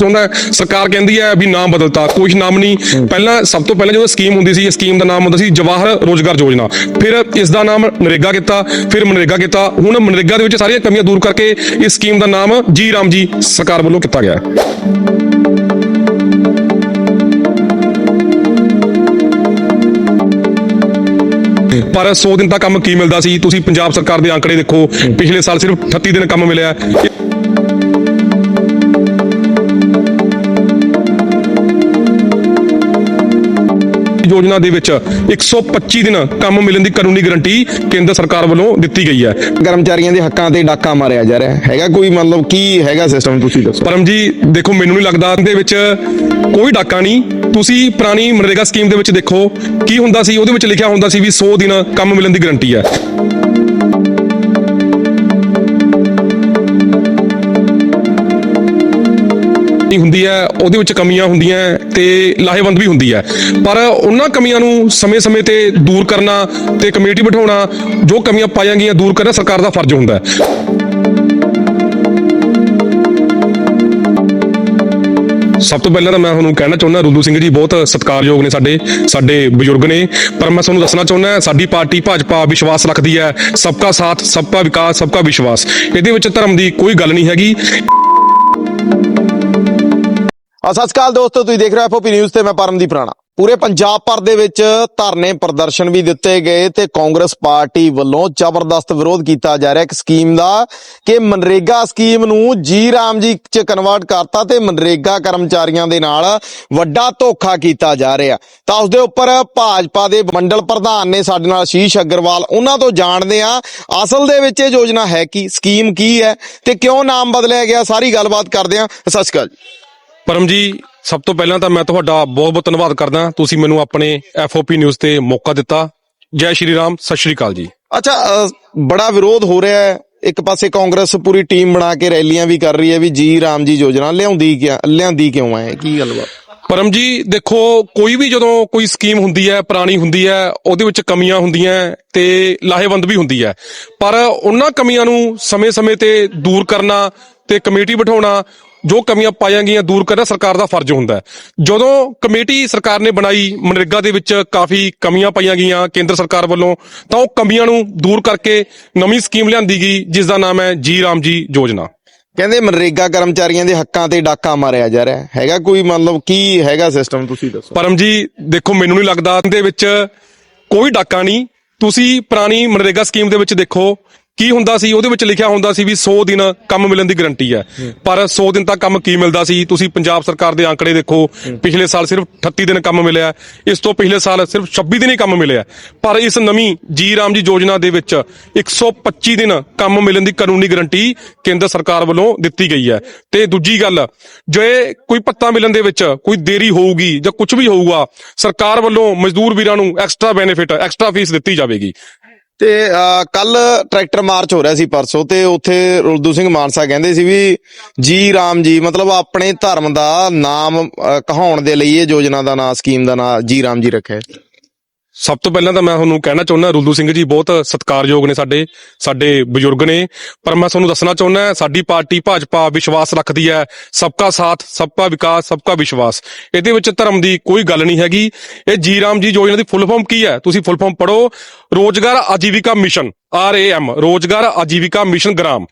ਚਾਹੁੰਦਾ ਹੈ। ਸਰਕਾਰ ਕਹਿੰਦੀ ਹੈ ਵੀ ਨਾਮ ਬਦਲਤਾ ਕੋਈ ਨਾਮ ਨਹੀਂ। ਪਹਿਲਾਂ ਸਭ ਤੋਂ ਪਹਿਲਾਂ ਜਦੋਂ ਸਕੀਮ ਹੁੰਦੀ ਸੀ ਇਹ ਸਕੀਮ ਦਾ ਨਾਮ ਹੁੰਦਾ ਸੀ ਜਵਾਹਰ ਰੋਜ਼ਗਾਰ ਯੋਜਨਾ। ਫਿਰ ਇਸ ਦਾ ਨਾਮ ਨਰੇਗਾ ਕੀਤਾ ਫਿਰ ਮਨਰੇਗਾ ਕੀਤਾ। ਹੁਣ ਮਨਰੇਗਾ ਦੇ ਵਿੱਚ ਸਾਰੀਆਂ ਕਮੀਆਂ ਦੂਰ ਕਰਕੇ ਇਸ ਸਕੀਮ ਦਾ ਨਾਮ ਜੀ ਰਾਮ ਜੀ ਸਰਕਾਰ ਵੱਲੋਂ ਕੀਤਾ ਗਿਆ ਹੈ। ਪਰ 100 ਦਿਨ ਦਾ ਕੰਮ ਕੀ ਮਿਲਦਾ ਸੀ? ਤੁਸੀਂ ਪੰਜਾਬ ਸਰਕਾਰ ਦੇ ਅੰਕੜੇ ਦੇਖੋ ਪਿਛਲੇ ਸਾਲ ਸਿਰਫ 38 ਦਿਨ ਕੰਮ ਮਿਲਿਆ। ਹੈ। ਯੋਜਨਾ ਦੇ ਵਿੱਚ 125 ਦਿਨ ਕੰਮ ਮਿਲਣ ਦੀ ਕਾਨੂੰਨੀ ਗਾਰੰਟੀ ਕੇਂਦਰ ਸਰਕਾਰ ਵੱਲੋਂ ਦਿੱਤੀ ਗਈ ਹੈ। ਕਰਮਚਾਰੀਆਂ ਦੇ ਹੱਕਾਂ ਤੇ ਡਾਕਾ ਮਾਰਿਆ ਜਾ ਰਿਹਾ। ਹੈਗਾ ਕੋਈ ਮਤਲਬ ਕੀ ਹੈਗਾ ਸਿਸਟਮ ਤੁਸੀਂ ਦੱਸੋ। ਪਰਮ ਜੀ ਦੇਖੋ ਮੈਨੂੰ ਨਹੀਂ ਲੱਗਦਾ ਦੇ ਵਿੱਚ ਕੋਈ ਡਾਕਾ ਨਹੀਂ। ਤੁਸੀਂ ਪੁਰਾਣੀ ਮਨਰੇਗਾ ਸਕੀਮ ਦੇ ਵਿੱਚ ਦੇਖੋ ਕੀ ਹੁੰਦਾ ਸੀ? ਉਹਦੇ ਵਿੱਚ ਲਿਖਿਆ ਹੁੰਦਾ ਸੀ ਵੀ 100 ਦਿਨ ਕੰਮ ਮਿਲਣ ਦੀ ਗਾਰੰਟੀ ਹੈ। ਨਹੀਂ ਹੁੰਦੀ ਹੈ, ਉਹਦੇ ਵਿੱਚ ਕਮੀਆਂ ਹੁੰਦੀਆਂ ਤੇ ਲਾਹੇਵੰਦ ਵੀ ਹੁੰਦੀ ਹੈ। ਪਰ ਉਹਨਾਂ ਕਮੀਆਂ ਨੂੰ ਸਮੇਂ-ਸਮੇਂ ਤੇ ਦੂਰ ਕਰਨਾ ਤੇ ਕਮੇਟੀ ਬਿਠਾਉਣਾ, ਜੋ ਕਮੀਆਂ ਪਾਈਆਂ ਗਈਆਂ ਦੂਰ ਕਰਨਾ ਸਰਕਾਰ ਦਾ ਫਰਜ਼ ਹੁੰਦਾ ਹੈ। ਸਭ ਤੋਂ ਪਹਿਲਾਂ ਤਾਂ ਮੈਂ ਤੁਹਾਨੂੰ ਕਹਿਣਾ ਚਾਹੁੰਦਾ, ਰੁੱਲੂ ਸਿੰਘ ਜੀ ਬਹੁਤ ਸਤਿਕਾਰਯੋਗ ਨੇ ਸਾਡੇ ਸਾਡੇ ਬਜ਼ੁਰਗ ਨੇ। ਪਰ ਮੈਂ ਤੁਹਾਨੂੰ ਦੱਸਣਾ ਚਾਹੁੰਦਾ, ਸਾਡੀ ਪਾਰਟੀ ਭਾਜਪਾ ਵਿਸ਼ਵਾਸ ਰੱਖਦੀ ਹੈ। ਸਬਕਾ ਸਾਥ ਸਬਕਾ ਵਿਕਾਸ ਸਬਕਾ ਵਿਸ਼ਵਾਸ। ਇਹਦੇ ਵਿੱਚ ਧਰਮ ਦੀ ਕੋਈ ਗੱਲ ਨਹੀਂ ਹੈਗੀ। ਸਤਿ ਸ਼੍ਰੀ ਅਕਾਲ ਦੋਸਤੋ, ਤੁਸੀਂ ਦੇਖ ਰਹੇ ਹੋ ਐਫਓਪੀ ਨਿਊਜ਼ ਤੇ ਮੈਂ ਪਰਮਦੀਪ ਰਾਣਾ। ਪੂਰੇ ਪੰਜਾਬ ਭਰ ਦੇ ਵਿੱਚ ਧਰਨੇ ਪ੍ਰਦਰਸ਼ਨ ਵੀ ਦਿੱਤੇ ਗਏ ਤੇ ਕਾਂਗਰਸ ਪਾਰਟੀ ਵੱਲੋਂ ਜ਼ਬਰਦਸਤ ਵਿਰੋਧ ਕੀਤਾ ਜਾ ਰਿਹਾ। ਇੱਕ ਸਕੀਮ ਦਾ ਕਿ ਮਨਰੇਗਾ ਸਕੀਮ ਨੂੰ ਜੀ ਰਾਮ ਜੀ ਚ ਕਨਵਰਟ ਕਰਤਾ ਤੇ ਮਨਰੇਗਾ ਕਰਮਚਾਰੀਆਂ ਦੇ ਨਾਲ ਵੱਡਾ ਧੋਖਾ ਕੀਤਾ ਜਾ ਰਿਹਾ। ਤਾਂ ਉਸ ਦੇ ਉੱਪਰ ਭਾਜਪਾ ਦੇ ਮੰਡਲ ਪ੍ਰਧਾਨ ਨੇ ਸਾਡੇ ਨਾਲ ਆਸ਼ੀਸ਼ ਅਗਰਵਾਲ, ਉਹਨਾਂ ਤੋਂ ਜਾਣਦੇ ਆ ਅਸਲ ਦੇ ਵਿੱਚ ਇਹ ਯੋਜਨਾ ਹੈ ਕੀ, ਸਕੀਮ ਕੀ ਹੈ ਤੇ ਕਿਉਂ ਨਾਮ ਬਦਲਿਆ ਗਿਆ, ਸਾਰੀ ਗੱਲਬਾਤ ਕਰਦੇ ਆ ਸਤਿ ਸ਼੍ਰੀ ਅਕਾਲ ਜੀ। ਪਰਮ ਜੀ ਸਭ ਤੋਂ ਪਹਿਲਾਂ ਤਾਂ ਮੈਂ ਤੁਹਾਡਾ ਬਹੁਤ-ਬਹੁਤ ਧੰਨਵਾਦ ਕਰਦਾ। ਤੁਸੀਂ ਮੈਨੂੰ ਆਪਣੇ ਐਫਓਪੀ ਨਿਊਜ਼ ਤੇ ਮੌਕਾ ਦਿੱਤਾ। ਜੈ ਸ਼੍ਰੀ ਰਾਮ ਸਤਿ ਸ਼੍ਰੀ ਅਕਾਲ ਜੀ। ਅੱਛਾ ਬੜਾ ਵਿਰੋਧ ਹੋ ਰਿਹਾ ਹੈ। ਇੱਕ ਪਾਸੇ ਕਾਂਗਰਸ ਪੂਰੀ ਟੀਮ ਬਣਾ ਕੇ ਰੈਲੀਆਂ ਵੀ ਕਰ ਰਹੀ ਹੈ ਵੀ ਜੀ ਰਾਮ ਜੀ ਯੋਜਨਾ ਲਿਆਉਂਦੀ ਕਿਆ ਲਿਆਂਦੀ ਕਿਉਂ ਹੈ? ਕੀ ਗੱਲਬਾਤ? ਪਰਮ ਜੀ ਦੇਖੋ ਕੋਈ ਵੀ ਜਦੋਂ ਕੋਈ ਸਕੀਮ ਹੁੰਦੀ ਹੈ ਪੁਰਾਣੀ ਹੁੰਦੀ ਹੈ ਉਹਦੇ ਵਿੱਚ ਕਮੀਆਂ ਹੁੰਦੀਆਂ ਤੇ ਲਾਹੇਵੰਦ ਵੀ ਹੁੰਦੀ ਹੈ। ਪਰ ਉਹਨਾਂ ਕਮੀਆਂ ਨੂੰ ਸਮੇਂ-ਸਮੇਂ ਤੇ ਦੂਰ ਕਰਨਾ ਤੇ ਕਮੇਟੀ ਬਿਠਾਉਣਾ ਜੋ ਕਮੀਆਂ ਪਾਈਆਂ ਗਈਆਂ ਦੂਰ ਕਰਨਾ ਸਰਕਾਰ ਦਾ ਫਰਜ਼ ਹੁੰਦਾ ਹੈ। ਜਦੋਂ ਕਮੇਟੀ ਸਰਕਾਰ ਨੇ ਬਣਾਈ ਮਨਰੇਗਾ ਦੇ ਵਿੱਚ ਕਾਫੀ ਕਮੀਆਂ ਪਾਈਆਂ ਗਈਆਂ ਕੇਂਦਰ ਸਰਕਾਰ ਵੱਲੋਂ ਤਾਂ ਉਹ ਕਮੀਆਂ ਨੂੰ ਦੂਰ ਕਰਕੇ ਨਵੀਂ ਸਕੀਮ ਲਿਆਂਦੀ ਗਈ ਜਿਸ ਦਾ ਨਾਮ ਹੈ ਜੀ ਰਾਮ ਜੀ ਯੋਜਨਾ। ਕਹਿੰਦੇ ਮਨਰੇਗਾ ਕਰਮਚਾਰੀਆਂ ਦੇ ਹੱਕਾਂ ਤੇ ਡਾਕਾ ਮਾਰਿਆ ਜਾ ਰਿਹਾ ਹੈਗਾ ਕੋਈ ਮਤਲਬ ਕੀ ਹੈਗਾ ਸਿਸਟਮ ਤੁਸੀਂ ਦੱਸੋ। ਪਰਮ ਜੀ ਦੇਖੋ ਮੈਨੂੰ ਨਹੀਂ ਲੱਗਦਾ ਦੇ ਵਿੱਚ ਕੋਈ ਡਾਕਾ ਨਹੀਂ। ਤੁਸੀਂ ਪੁਰਾਣੀ ਮਨਰੇਗਾ ਸਕੀਮ ਦੇ ਵਿੱਚ ਦੇਖੋ ਕੀ ਹੁੰਦਾ ਸੀ? ਉਹਦੇ ਵਿੱਚ ਲਿਖਿਆ ਹੁੰਦਾ ਸੀ ਵੀ 100 ਦਿਨ ਕੰਮ ਮਿਲਣ ਦੀ ਗਾਰੰਟੀ ਹੈ। ਪਰ 100 ਦਿਨ ਤੱਕ ਕੰਮ ਕੀ ਮਿਲਦਾ ਸੀ? ਤੁਸੀਂ ਪੰਜਾਬ ਸਰਕਾਰ ਦੇ ਅੰਕੜੇ ਦੇਖੋ। ਪਿਛਲੇ ਸਾਲ ਸਿਰਫ 38 ਦਿਨ ਕੰਮ ਮਿਲਿਆ। ਇਸ ਤੋਂ ਪਿਛਲੇ ਸਾਲ ਸਿਰਫ 26 ਦਿਨ ਹੀ ਕੰਮ ਮਿਲਿਆ। ਪਰ ਇਸ ਨਵੀਂ ਜੀ ਰਾਮ ਜੀ ਯੋਜਨਾ ਦੇ ਵਿੱਚ 125 ਦਿਨ ਕੰਮ ਮਿਲਣ ਦੀ ਕਾਨੂੰਨੀ ਗਾਰੰਟੀ ਕੇਂਦਰ ਸਰਕਾਰ ਵੱਲੋਂ ਦਿੱਤੀ ਗਈ ਹੈ। ਤੇ ਦੂਜੀ ਗੱਲ ਜੇ ਕੋਈ ਪੱਤਾ ਮਿਲਣ ਦੇ ਵਿੱਚ ਕੋਈ ਦੇਰੀ ਹੋਊਗੀ ਜਾਂ ਕੁਝ ਵੀ ਹੋਊਗਾ ਸਰਕਾਰ ਵੱਲੋਂ ਮਜ਼ਦੂਰ ਵੀਰਾਂ ਨੂੰ ਐਕਸਟਰਾ ਬੈਨੀਫਿਟ ਐਕਸਟਰਾ ਫੀਸ ਦਿੱਤੀ ਜਾਵੇਗੀ। ਤੇ ਕੱਲ ਟਰੈਕਟਰ ਮਾਰਚ ਹੋ ਰਿਹਾ ਸੀ ਪਰਸੋਂ ਤੇ ਉੱਥੇ ਰੁਲਦੂ ਸਿੰਘ ਮਾਨਸਾ ਕਹਿੰਦੇ ਸੀ ਵੀ ਜੀ ਰਾਮ ਜੀ, ਮਤਲਬ ਆਪਣੇ ਧਰਮ ਦਾ ਨਾਮ ਕਹਾਉਣ ਦੇ ਲਈ ਇਹ ਯੋਜਨਾ ਦਾ ਨਾਂ, ਸਕੀਮ ਦਾ ਨਾਂ ਜੀ ਰਾਮ ਜੀ ਰੱਖਿਆ। ਸਭ ਤੋਂ ਪਹਿਲਾਂ ਤਾਂ ਮੈਂ ਤੁਹਾਨੂੰ ਕਹਿਣਾ ਚਾਹੁੰਦਾ ਰੁੱਲੂ ਸਿੰਘ ਜੀ ਬਹੁਤ ਸਤਿਕਾਰਯੋਗ ਨੇ ਸਾਡੇ ਸਾਡੇ ਬਜ਼ੁਰਗ ਨੇ। ਪਰ ਮੈਂ ਤੁਹਾਨੂੰ ਦੱਸਣਾ ਚਾਹੁੰਦਾ, ਸਾਡੀ ਪਾਰਟੀ ਭਾਜਪਾ ਵਿਸ਼ਵਾਸ ਰੱਖਦੀ ਹੈ। ਸਬਕਾ ਸਾਥ, ਸਬਕਾ ਵਿਕਾਸ, ਸਬਕਾ ਵਿਸ਼ਵਾਸ। ਇਹਦੇ ਵਿੱਚ ਧਰਮ ਦੀ ਕੋਈ ਗੱਲ ਨਹੀਂ ਹੈਗੀ। ਇਹ ਜੀ ਰਾਮ ਜੀ ਯੋਜਨਾ ਦੀ ਫੁੱਲ ਫਾਰਮ ਕੀ ਹੈ? ਤੁਸੀਂ ਫੁੱਲ ਫਾਰਮ ਪੜੋ ਰੋਜ਼ਗਾਰ ਆਜੀਵਿਕਾ ਮਿਸ਼ਨ, ਆਰ ਏ ਐਮ, ਰੋਜ਼ਗਾਰ ਆਜੀਵਿਕਾ ਮਿਸ਼ਨ ਗ੍ਰਾਮ।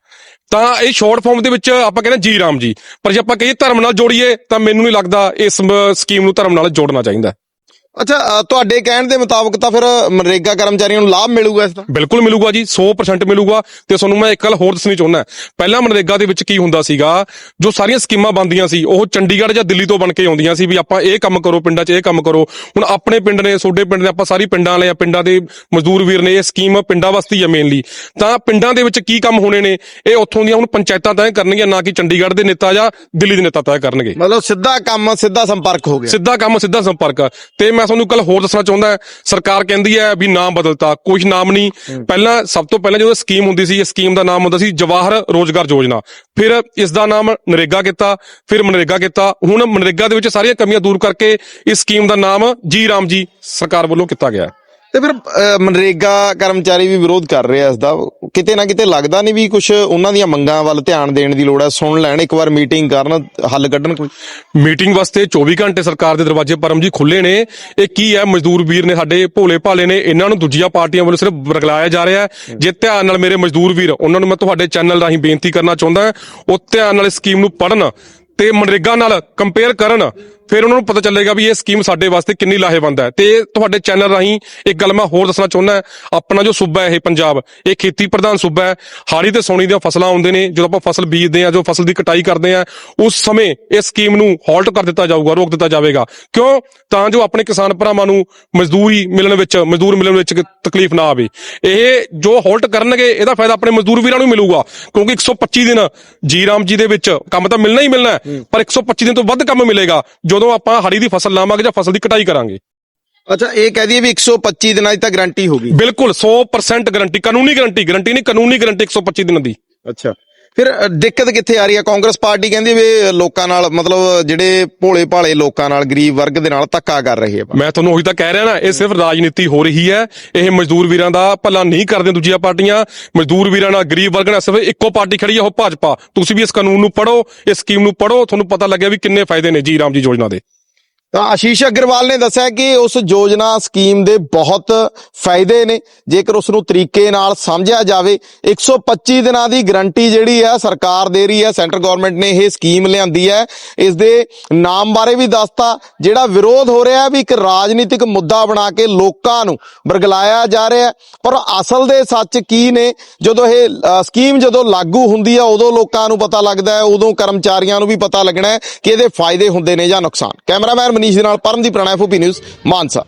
ਤਾਂ ਇਹ ਸ਼ਾਰਟ ਫਾਰਮ ਦੇ ਵਿੱਚ ਆਪਾਂ ਕਹਿੰਦੇ ਜੀ ਰਾਮ ਜੀ। ਪਰ ਜੇ ਆਪਾਂ ਕਹੀਏ ਧਰਮ ਨਾਲ ਜੋੜੀਏ, ਤਾਂ ਮੈਨੂੰ ਨਹੀਂ ਲੱਗਦਾ ਇਸ ਸਕੀਮ ਨੂੰ ਧਰਮ ਨਾਲ ਜੋੜਨਾ ਚਾਹੀਦਾ। ਅੱਛਾ ਅ, ਤੁਹਾਡੇ ਕਹਿਣ ਦੇ ਮੁਤਾਬਕ ਤਾਂ ਫਿਰ ਮਨਰੇਗਾ ਕਰਮਚਾਰੀਆਂ ਨੂੰ ਲਾਭ ਮਿਲੂਗਾ ਇਸ ਦਾ? ਬਿਲਕੁਲ ਮਿਲੂਗਾ ਜੀ 100% ਮਿਲੂਗਾ ਤੇ ਤੁਹਾਨੂੰ ਮੈਂ ਇੱਕ ਗੱਲ ਹੋਰ ਦੱਸਣੀ ਚਾਹੁੰਦਾ। ਪਹਿਲਾਂ ਮਨਰੇਗਾ ਦੇ ਵਿੱਚ ਕੀ ਹੁੰਦਾ ਸੀਗਾ ਜੋ ਸਾਰੀਆਂ ਸਕੀਮਾਂ ਬੰਦੀਆਂ ਸੀ ਉਹ ਚੰਡੀਗੜ੍ਹ ਜਾਂ ਦਿੱਲੀ ਤੋਂ ਬਣ ਕੇ ਆਉਂਦੀਆਂ ਸੀ ਵੀ ਆਪਾਂ ਇਹ ਕੰਮ ਕਰੋ ਪਿੰਡਾਂ 'ਚ ਇਹ ਕੰਮ ਕਰੋ। ਹੁਣ ਆਪਣੇ ਪਿੰਡ ਨੇ ਛੋਟੇ ਪਿੰਡ ਨੇ ਆਪਾਂ ਸਾਰੀ ਪਿੰਡਾਂ ਵਾਲੇ ਆ ਪਿੰਡਾਂ ਦੇ ਮਜ਼ਦੂਰ ਵੀਰ ਨੇ ਇਹ ਸਕੀਮ ਪਿੰਡਾਂ ਵਾਸਤੇ ਹੀ ਆ ਮੇਨਲੀ ਤਾਂ ਪਿੰਡਾਂ ਦੇ ਵਿੱਚ ਕੀ ਕੰਮ ਹੋਣੇ ਨੇ ਇਹ ਉੱਥੋਂ ਦੀਆਂ ਹੁਣ ਪੰਚਾਇਤਾਂ ਤੈਅ ਕਰਨਗੀਆਂ ਨਾ ਕਿ ਚੰਡੀਗੜ੍ਹ ਦੇ ਨੇਤਾ ਜਾਂ ਦਿੱਲੀ ਦੇ ਨੇਤਾ ਤੈਅ ਕਰਨਗੇ। ਮਤਲਬ ਸਿੱਧਾ ਕੰਮ ਸਿੱਧਾ ਸੰਪਰਕ ਹੋ ਗਿਆ। ਸਿੱਧਾ ਕੰਮ ਸਿੱਧਾ ਸੰਪਰਕ। ਤੇ ਮੈਂ ਤੁਹਾਨੂੰ ਕੱਲ ਹੋਰ ਦੱਸਣਾ ਚਾਹੁੰਦਾ ਸਰਕਾਰ ਕਹਿੰਦੀ ਹੈ ਵੀ ਨਾਮ ਬਦਲਤਾ ਕੋਈ ਨਾਮ ਨਹੀਂ। ਪਹਿਲਾਂ ਸਭ ਤੋਂ ਪਹਿਲਾਂ ਜਦੋਂ ਸਕੀਮ ਹੁੰਦੀ ਸੀ ਇਹ ਸਕੀਮ ਦਾ ਨਾਮ ਹੁੰਦਾ ਸੀ ਜਵਾਹਰ ਰੋਜ਼ਗਾਰ ਯੋਜਨਾ। ਫਿਰ ਇਸ ਦਾ ਨਾਮ ਨਰੇਗਾ ਕੀਤਾ ਫਿਰ ਮਨਰੇਗਾ ਕੀਤਾ। ਹੁਣ ਮਨਰੇਗਾ ਦੇ ਵਿੱਚ ਸਾਰੀਆਂ ਕਮੀਆਂ ਦੂਰ ਕਰਕੇ ਇਸ ਸਕੀਮ ਦਾ ਨਾਮ ਜੀ ਰਾਮ ਜੀ ਸਰਕਾਰ ਵੱਲੋਂ ਕੀਤਾ ਗਿਆ। ਹੈ। ਤੇ ਫਿਰ ਅਹ, ਮਨਰੇਗਾ ਕਰਮਚਾਰੀ ਵੀ ਵਿਰੋਧ ਕਰ ਰਹੇ ਆ ਇਸ ਦਾ। ਕਿਤੇ ਨਾ ਕਿਤੇ ਲੱਗਦਾ ਨਹੀਂ ਵੀ ਕੁਝ ਉਹਨਾਂ ਦੀਆਂ ਮੰਗਾਂ ਵੱਲ ਧਿਆਨ ਦੇਣ ਦੀ ਲੋੜ ਹੈ। ਸੁਣ ਲੈਣ ਇੱਕ ਵਾਰ ਮੀਟਿੰਗ ਕਰਨ ਹੱਲ ਕੱਢਣ ਕੋਈ। ਮੀਟਿੰਗ ਵਾਸਤੇ 24 ਘੰਟੇ ਸਰਕਾਰ ਦੇ ਦਰਵਾਜ਼ੇ ਪਰਮ ਜੀ ਖੁੱਲੇ ਨੇ। ਇਹ ਕੀ ਹੈ? ਮਜ਼ਦੂਰ ਵੀਰ ਨੇ ਸਾਡੇ ਭੋਲੇ ਭਾਲੇ ਨੇ ਇਹਨਾਂ ਨੂੰ ਦੂਜੀਆਂ ਪਾਰਟੀਆਂ ਵੱਲੋਂ ਸਿਰਫ ਬਰਗਲਾਇਆ ਜਾ ਰਿਹਾ ਹੈ। ਜੇ ਧਿਆਨ ਨਾਲ ਮੇਰੇ ਮਜ਼ਦੂਰ ਵੀਰ ਉਹਨਾਂ ਨੂੰ ਮੈਂ ਤੁਹਾਡੇ ਚੈਨਲ ਰਾਹੀਂ ਬੇਨਤੀ ਕਰਨਾ ਚਾਹੁੰਦਾ ਹਾਂ, ਉਹ ਧਿਆਨ ਨਾਲ ਇਸ ਸਕੀਮ ਨੂੰ ਪੜਨ ਤੇ ਮਨਰੇਗਾ ਨਾਲ ਕੰਪੇਅਰ ਕਰਨ ਫਿਰ ਉਹਨਾਂ ਨੂੰ ਪਤਾ ਚੱਲੇਗਾ ਵੀ ਇਹ ਸਕੀਮ ਸਾਡੇ ਵਾਸਤੇ ਕਿੰਨੀ ਲਾਹੇਵੰਦ ਹੈ। ਤੇ ਤੁਹਾਡੇ ਚੈਨਲ ਰਾਹੀਂ ਇੱਕ ਗੱਲ ਮੈਂ ਹੋਰ ਦੱਸਣਾ ਚਾਹੁੰਦਾ ਆਪਣਾ ਜੋ ਸੂਬਾ ਇਹ ਪੰਜਾਬ ਇਹ ਖੇਤੀ ਪ੍ਰਧਾਨ ਸੂਬਾ ਹੈ। ਹਾੜੀ ਤੇ ਸੌਣੀ ਦੀਆਂ ਫਸਲਾਂ ਆਉਂਦੇ ਨੇ ਜਦੋਂ ਆਪਾਂ ਫਸਲ ਬੀਜਦੇ ਆ ਜੋ ਫਸਲ ਦੀ ਕਟਾਈ ਕਰਦੇ ਆ ਉਸ ਸਮੇਂ ਇਸ ਸਕੀਮ ਨੂੰ ਹਾਲਟ ਕਰ ਦਿੱਤਾ ਜਾਊਗਾ ਰੋਕ ਦਿੱਤਾ ਜਾਵੇਗਾ। ਕਿਉਂ? ਤਾਂ ਜੋ ਆਪਣੇ ਕਿਸਾਨ ਭਰਾਵਾਂ ਨੂੰ ਮਜ਼ਦੂਰੀ ਮਿਲਣ ਵਿੱਚ ਮਜ਼ਦੂਰ ਮਿਲਣ ਵਿੱਚ ਤਕਲੀਫ ਨਾ ਆਵੇ। ਇਹ ਜੋ ਹਾਲਟ ਕਰਨਗੇ ਇਹਦਾ ਫਾਇਦਾ ਆਪਣੇ ਮਜ਼ਦੂਰ ਵੀਰਾਂ ਨੂੰ ਮਿਲੂਗਾ। ਕਿਉਂਕਿ 125 ਦਿਨ ਜੀ ਰਾਮ ਜੀ ਦੇ ਵਿੱਚ ਕੰਮ ਤਾਂ ਮਿਲਣਾ ਹੀ ਮਿਲਣਾ ਹੈ, ਪਰ 125 ਦਿਨ ਤੋਂ ਵੱਧ ਕੰਮ ਮਿਲੇਗਾ। ਜਦੋਂ ਆਪਾਂ ਹਰੀ ਦੀ ਫਸਲ ਲਾਵਾਂਗੇ ਜਾਂ ਫਸਲ ਦੀ ਕਟਾਈ ਕਰਾਂਗੇ। ਅੱਛਾ ਇਹ ਕਹਿ ਦਈਏ ਵੀ 125 ਦਿਨਾਂ ਦੀ ਤਾਂ ਗਾਰੰਟੀ ਹੋ ਗਈ। ਬਿਲਕੁਲ 100% ਗਾਰੰਟੀ ਕਾਨੂੰਨੀ ਗਾਰੰਟੀ ਗਾਰੰਟੀ ਨਹੀਂ ਕਾਨੂੰਨੀ ਗਾਰੰਟੀ 125 ਦਿਨ ਦੀ। ਅੱਛਾ। ਫਿਰ ਦਿੱਕਤ ਕਿੱਥੇ ਆ ਰਹੀ ਹੈ? ਕਾਂਗਰਸ ਪਾਰਟੀ ਕਹਿੰਦੀ ਵੀ ਲੋਕਾਂ ਨਾਲ, ਮਤਲਬ ਜਿਹੜੇ ਭੋਲੇ ਭਾਲੇ ਲੋਕਾਂ ਨਾਲ, ਗਰੀਬ ਵਰਗ ਦੇ ਨਾਲ ਧੱਕਾ ਕਰ ਰਹੀ ਹੈ ਮੈਂ ਤੁਹਾਨੂੰ ਉਹੀ ਤਾਂ ਕਹਿ ਰਿਹਾ ਨਾ, ਇਹ ਸਿਰਫ ਰਾਜਨੀਤੀ ਹੋ ਰਹੀ ਹੈ। ਇਹ ਮਜ਼ਦੂਰ ਵੀਰਾਂ ਦਾ ਭਲਾ ਨਹੀਂ ਕਰਦੇ ਦੂਜੀਆਂ ਪਾਰਟੀਆਂ। ਮਜ਼ਦੂਰ ਵੀਰਾਂ ਨਾਲ, ਗਰੀਬ ਵਰਗ ਨਾਲ ਸਿਰਫ ਇੱਕੋ ਪਾਰਟੀ ਖੜੀ ਹੈ ਉਹ ਭਾਜਪਾ। ਤੁਸੀਂ ਵੀ ਇਸ ਕਾਨੂੰਨ ਨੂੰ ਪੜ੍ਹੋ, ਇਸ ਸਕੀਮ ਨੂੰ ਪੜ੍ਹੋ। ਤੁਹਾਨੂੰ ਪਤਾ ਲੱਗਿਆ ਵੀ ਕਿੰਨੇ ਫਾਇਦੇ ਨੇ ਜੀ ਰਾਮ ਜੀ ਯੋਜਨਾ ਦੇ। ਤਾਂ ਆਸ਼ੀਸ਼ ਅਗਰਵਾਲ ਨੇ ਦੱਸਿਆ ਕਿ ਉਸ ਯੋਜਨਾ ਸਕੀਮ ਦੇ ਬਹੁਤ ਫਾਇਦੇ ਨੇ। ਜੇਕਰ ਉਸ ਨੂੰ ਤਰੀਕੇ ਨਾਲ ਸਮਝਿਆ ਜਾਵੇ 125 ਦਿਨਾਂ ਦੀ ਗਾਰੰਟੀ ਜਿਹੜੀ ਹੈ ਸਰਕਾਰ ਦੇ ਰਹੀ ਹੈ, ਸੈਂਟਰ ਗਵਰਨਮੈਂਟ ਨੇ ਇਹ ਸਕੀਮ ਲਿਆਂਦੀ ਹੈ। ਇਸ ਦੇ ਨਾਮ ਬਾਰੇ ਵੀ ਦੱਸਤਾ, ਜਿਹੜਾ ਵਿਰੋਧ ਹੋ ਰਿਹਾ ਵੀ ਇੱਕ ਰਾਜਨੀਤਿਕ ਮੁੱਦਾ ਬਣਾ ਕੇ ਲੋਕਾਂ ਨੂੰ ਬਰਗਲਾਇਆ ਜਾ ਰਿਹਾ ਪਰ ਅਸਲ ਦੇ ਸੱਚ ਕੀ ਨੇ? ਜਦੋਂ ਇਹ ਸਕੀਮ ਜਦੋਂ ਲਾਗੂ ਹੁੰਦੀ ਹੈ, ਉਦੋਂ ਲੋਕਾਂ ਨੂੰ ਪਤਾ ਲੱਗਦਾ ਹੈ, ਉਦੋਂ ਕਰਮਚਾਰੀਆਂ ਨੂੰ ਵੀ ਪਤਾ ਲੱਗਣਾ ਹੈ ਕਿ ਇਹਦੇ ਫਾਇਦੇ ਹੁੰਦੇ ਨੇ ਜਾਂ ਨੁਕਸਾਨ। ਕੈਮਰਾਮੈਨ ਮਨੀਸ਼ ਦੇ ਨਾਲ ਪਰਮਦੀਪ ਰਾਣਾ ਐਫਓਪੀ ਨਿਊਜ਼ ਮਾਨਸਾ।